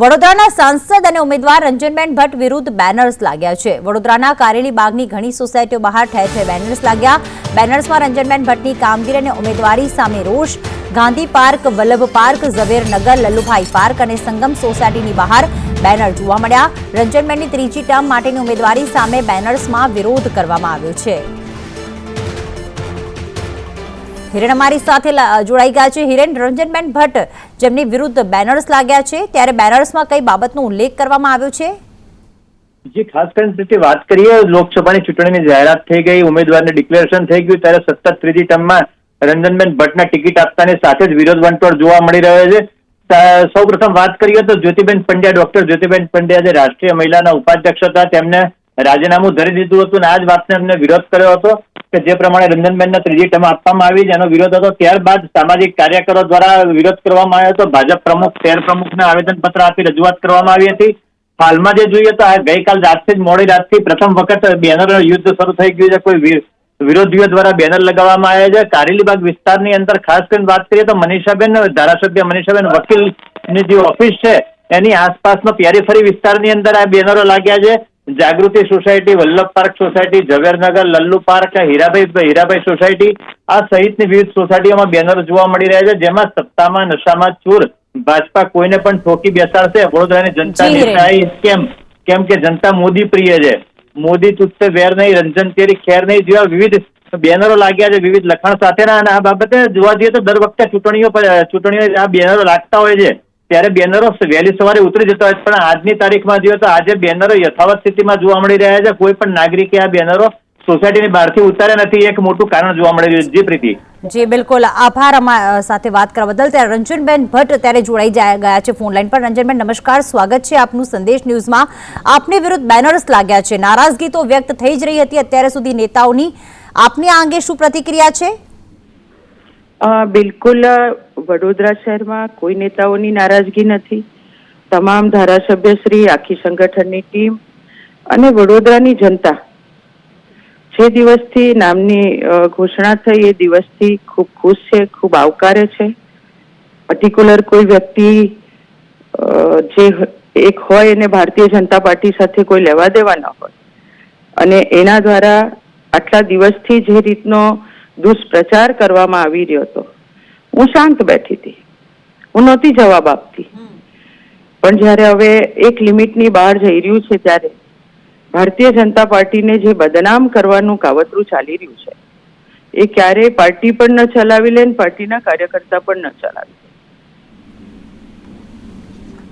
વડોદરાના સાંસદ અને ઉમેદવાર રંજનબેન ભટ્ટ વિરુદ્ધ બેનર્સ લાગ્યા છે. વડોદરાના કારેલી બાગની ઘણી સોસાયટીઓ બહાર ઠેર ઠેર બેનર્સ લાગ્યા. બેનર્સમાં રંજનબેન ભટ્ટની કામગીરી અને ઉમેદવારી સામે રોષ. Gandhi park, Vallabh park Zavernagar Lallubhai park અને સંગમ સોસાયટીની બહાર બેનર જોવા મળ્યા. રંજનબેનની ત્રીજી ટર્મ માટેની ઉમેદવારી સામે બેનર્સમાં વિરોધ કરવામાં આવ્યો છે. હિરેન અમારી સાથે જોડાઈ ગયા છે. હિરેન, રંજનબેન ભટ્ટ જેમની વિરુદ્ધ બેનર્સ લાગ્યા છે, ત્યારે બેનર્સમાં કઈ બાબતનો ઉલ્લેખ કરવામાં આવ્યો છે? જે, ખાસ કરીને રીતે વાત કરીએ, લોકસભાની ચૂંટણીની જાહેરાત થઈ ગઈ, ઉમેદવારને ડિક્લેરેશન થઈ ગયું, ત્યારે સતત ત્રીજી ટર્મમાં રંજનબેન ભટ્ટના ટિકિટ આપતાની સાથે જ વિરોધ વંટોળ જોવા મળી રહ્યો છે. સૌ વાત કરીએ તો જ્યોતિબેન પંડ્યા ડોક્ટર જ્યોતિબેન પંડ્યા જે રાષ્ટ્રીય મહિલાના ઉપાધ્યક્ષ હતા, તેમને રાજીનામું ધરી દીધું હતું અને આ જ વાતને એમને વિરોધ કર્યો હતો કે જે પ્રમાણે રંજનબેનને ત્રીજી ટર્મ આપવામાં આવી જેનો વિરોધ હતો. ત્યારબાદ સામાજિક કાર્યકરો દ્વારા વિરોધ કરવામાં આવ્યો હતો. ભાજપ પ્રમુખ, શહેર પ્રમુખને આવેદનપત્ર આપી રજૂઆત કરવામાં આવી હતી. હાલમાં જે જોઈએ તો આ ગઈકાલ રાતથી જ મોડી રાતથી પ્રથમ વખત બેનર યુદ્ધ શરૂ થઈ ગયું છે. કોઈ વિરોધીઓ દ્વારા બેનર લગાવવામાં આવ્યા છે. કારેલીબાગ વિસ્તારની અંદર ખાસ કરીને વાત કરીએ તો મનીષાબેન, ધારાસભ્ય મનીષાબેન વકીલની જે ઓફિસ છે, એની આસપાસનો ફરી વિસ્તારની અંદર આ બેનરો લાગ્યા છે. Jagruti society Vallabh park society Zavernagar Lallu park Hirabhai Hirabhai society આ સહિતની વિવિધ સોસાયટીઓમાં બેનર જોવા મળી રહ્યા છે જેમાં સત્તામાં નશામાં ચૂર ભાજપા કોઈને પણ ઠોકી બેસાડશે. વડોદરાની જનતા કેમ? કેમ કે જનતા મોદી પ્રિય છે. મોદી તુચ્છ વેર નહીં રંજન તેરી ખેર નહીં જેવા વિવિધ બેનરો લાગ્યા છે વિવિધ લખાણ સાથેના. અને આ બાબતે જોવા જઈએ તો દર વખતે ચૂંટણીઓ પર- ચૂંટણીઓ આ બેનરો લાગતા હોય છે. ત્યારે બેનરો વહેલી સવારે ઉતરી જતા હોય પણ આજની તારીખમાં જોઈએ તો આજે બેનરો યથાવત સ્થિતિમાં જોવા મળી રહ્યા છે. કોઈ પણ નાગરિકે આ બેનરો સોસાયટીની બહારથી ઉતાર્યા નથી એક મોટું કારણ જોવા મળી રહ્યું છે. પ્રીતિ. જી, બિલકુલ. આભાર સાથે વાત કરવા બદલ. ત્યારે રંજનબેન ભટ્ટ ત્યારે જોડાઈ ગયા છે ફોન લાઈન પર. રંજનબેન, નમસ્કાર. સ્વાગત છે આપનું સંદેશ ન્યૂઝમાં. આપની વિરુદ્ધ બેનર્સ લાગ્યા છે. નારાજગી તો વ્યક્ત થઈ જ રહી હતી અત્યારે સુધી નેતાઓની. આપની આ અંગે શું પ્રતિક્રિયા છે? બિલકુલ વડોદરા શહેરમાં કોઈ નેતાઓની નારાજગી નથી. તમામ ધારાસભ્યશ્રી આખી સંગઠનની ટીમ અને વડોદરાની જનતા. જે દિવસથી નામની ઘોષણા થઈ, એ દિવસથી ખૂબ ખુશ છે, ખૂબ આવકારે છે. પર્ટિક્યુલર કોઈ વ્યક્તિ જે એક હોય એને ભારતીય જનતા પાર્ટી સાથે કોઈ લેવા દેવા ન હોય. અને એના દ્વારા આટલા દિવસથી જે રીતનો દુષ્પ્રચાર કરવામાં આવી રહ્યો હતો. હું શાંત બેઠી હતી. હું નહોતી જવાબ આપતી. પણ જ્યારે હવે એક લિમિટની બહાર જઈ રહ્યું છે ત્યારે ભારતીય જનતા પાર્ટીને જે બદનામ કરવાનું કાવતરું ચાલી રહ્યું છે એ ક્યારેય પાર્ટી પણ ન ચલાવી લે પાર્ટીના કાર્યકર્તા પણ ન ચલાવી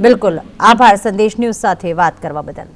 બિલકુલ. આભાર. સંદેશ ન્યૂઝ સાથે વાત કરવા બદલ.